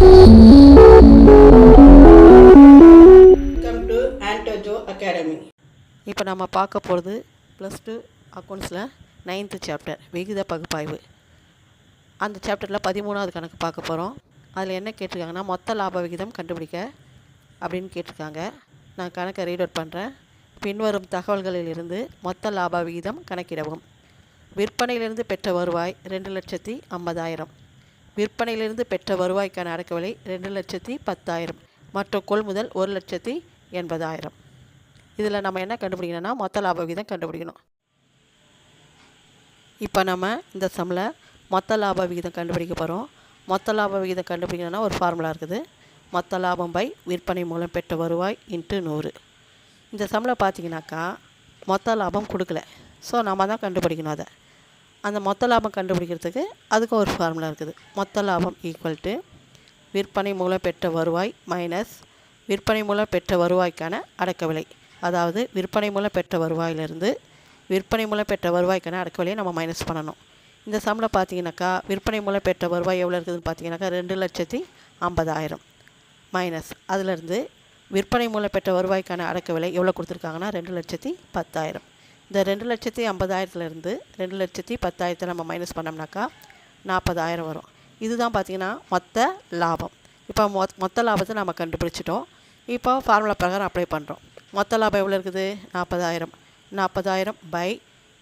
Welcome to ஆண்டோஜோ academy இப்போ நம்ம பார்க்க போகிறது ப்ளஸ் டூ அக்கௌண்ட்ஸில் நைன்த்து சாப்டர் விகித பகுப்பாய்வு. அந்த சாப்டரில் பதிமூணாவது கணக்கு பார்க்க போகிறோம் அதில் என்ன கேட்டிருக்காங்கன்னா மொத்த லாப விகிதம் கண்டுபிடிக்க அப்படின்னு கேட்டிருக்காங்க. நான் கணக்கை ரீட் அவுட் பண்ணுறேன் பின்வரும் தகவல்களிலிருந்து மொத்த லாப விகிதம் கணக்கிடவும். விற்பனையிலிருந்து பெற்ற வருவாய் ரெண்டு லட்சத்தி ஐம்பதாயிரம். விற்பனையிலிருந்து பெற்ற வருவாய்க்கான அடக்கவிலை ரெண்டு லட்சத்தி பத்தாயிரம். மற்றும் கொள்முதல் ஒரு லட்சத்தி எண்பதாயிரம். இதில் நம்ம என்ன கண்டுபிடிக்கணும்னா மொத்த லாப விகிதம் கண்டுபிடிக்கணும். இப்போ நம்ம இந்த சம்மில் மொத்த லாப விகிதம் கண்டுபிடிக்க போகிறோம். மொத்த லாப விகிதம் கண்டுபிடிக்கணும்னா ஒரு ஃபார்முலா இருக்குது. மொத்த லாபம் பை விற்பனை மூலம் பெற்ற வருவாய் இன்ட்டு நூறு. இந்த சம்மில் பார்த்தீங்கன்னாக்கா மொத்த லாபம் கொடுக்கல. ஸோ நம்ம தான் கண்டுபிடிக்கணும் அதை. அந்த மொத்த லாபம் கண்டுபிடிக்கிறதுக்கு அதுக்கு ஒரு ஃபார்முலா இருக்குது. மொத்த லாபம் ஈக்குவல் டு விற்பனை மூலம் பெற்ற வருவாய் மைனஸ் விற்பனை மூலம் பெற்ற வருவாய்க்கான அடக்க விலை. அதாவது விற்பனை மூலம் பெற்ற வருவாயிலிருந்து விற்பனை மூலம் பெற்ற வருவாய்க்கான அடக்க விலையை நம்ம மைனஸ் பண்ணணும். இந்த சம்பளம் பார்த்தீங்கன்னாக்கா விற்பனை மூலம் பெற்ற வருவாய் எவ்வளோ இருக்குதுன்னு பார்த்தீங்கன்னாக்கா ரெண்டு லட்சத்தி ஐம்பதாயிரம் மைனஸ் அதிலிருந்து விற்பனை மூலம் பெற்ற வருவாய்க்கான அடக்க விலை எவ்வளோ கொடுத்துருக்காங்கன்னா ரெண்டு லட்சத்தி பத்தாயிரம். இந்த ரெண்டு லட்சத்தி ஐம்பதாயிரத்துலேருந்து ரெண்டு லட்சத்தி பத்தாயிரத்தை நம்ம மைனஸ் பண்ணோம்னாக்கா நாற்பதாயிரம் வரும். இதுதான் பார்த்திங்கன்னா மொத்த லாபம். இப்போ மொ மொத்த லாபத்தை நம்ம கண்டுபிடிச்சிட்டோம். இப்போ ஃபார்முலா பிரகாரம் அப்ளை பண்ணுறோம் மொத்த லாபம் எவ்வளோ இருக்குது? நாற்பதாயிரம். நாற்பதாயிரம் பை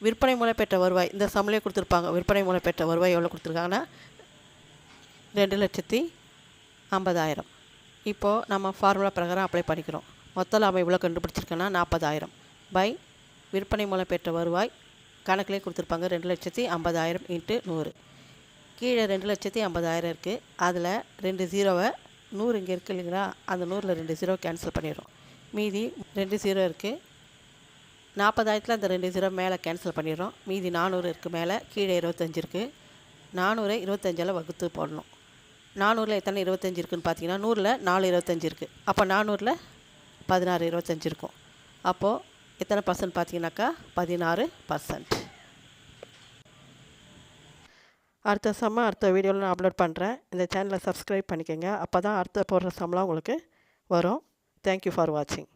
விற்பனை மூலம் பெற்ற வருவாய். இந்த சம்மிலே கொடுத்துருப்பாங்க. விற்பனை மூலம் பெற்ற வருவாய் எவ்வளோ கொடுத்துருக்காங்கன்னா? ரெண்டு லட்சத்தி ஐம்பதாயிரம். இப்போது நம்ம ஃபார்முலா பிரகாரம் அப்ளை பண்ணிக்கிறோம். மொத்த லாபம் எவ்வளோ கண்டுபிடிச்சிருக்கேன்னா நாற்பதாயிரம் பை விற்பனை மூலம் பெற்ற வருவாய் கணக்கிலே கொடுத்துருப்பாங்க ரெண்டு லட்சத்தி ஐம்பதாயிரம் இன்ட்டு நூறு. கீழே ரெண்டு லட்சத்தி ஐம்பதாயிரம் இருக்குது அதில் ரெண்டு ஜீரோவை நூறு இங்கே இருக்குது இல்லைங்களா? அந்த நூறில் ரெண்டு ஜீரோ கேன்சல் பண்ணிடுறோம். மீதி ரெண்டு ஜீரோ இருக்குது நாற்பதாயிரத்தில் அந்த ரெண்டு ஜீரோ மேலே கேன்சல் பண்ணிடுறோம். மீதி நானூறு இருக்குது மேலே கீழே இருபத்தஞ்சி இருக்குது நானூறை இருபத்தஞ்சால் வகுத்து போடணும். நானூறில் எத்தனை இருபத்தஞ்சி இருக்குதுன்னு பார்த்தீங்கன்னா நூறில் நாலு இருபத்தஞ்சி இருக்குது அப்போ நானூறில் பதினாறு இருபத்தஞ்சி இருக்கும். அப்போது எத்தனை பர்சன்ட் பார்த்தீங்கன்னாக்கா? பதினாறு பர்சன்ட் அடுத்த சம்ம அடுத்த வீடியோவில் நான் அப்லோட் பண்ணுறேன் இந்த சேனலை சப்ஸ்கிரைப் பண்ணிக்கோங்க. அப்போ தான் அடுத்த போடுற சம்பளம் உங்களுக்கு வரும். தேங்க்யூ ஃபார் வாட்சிங்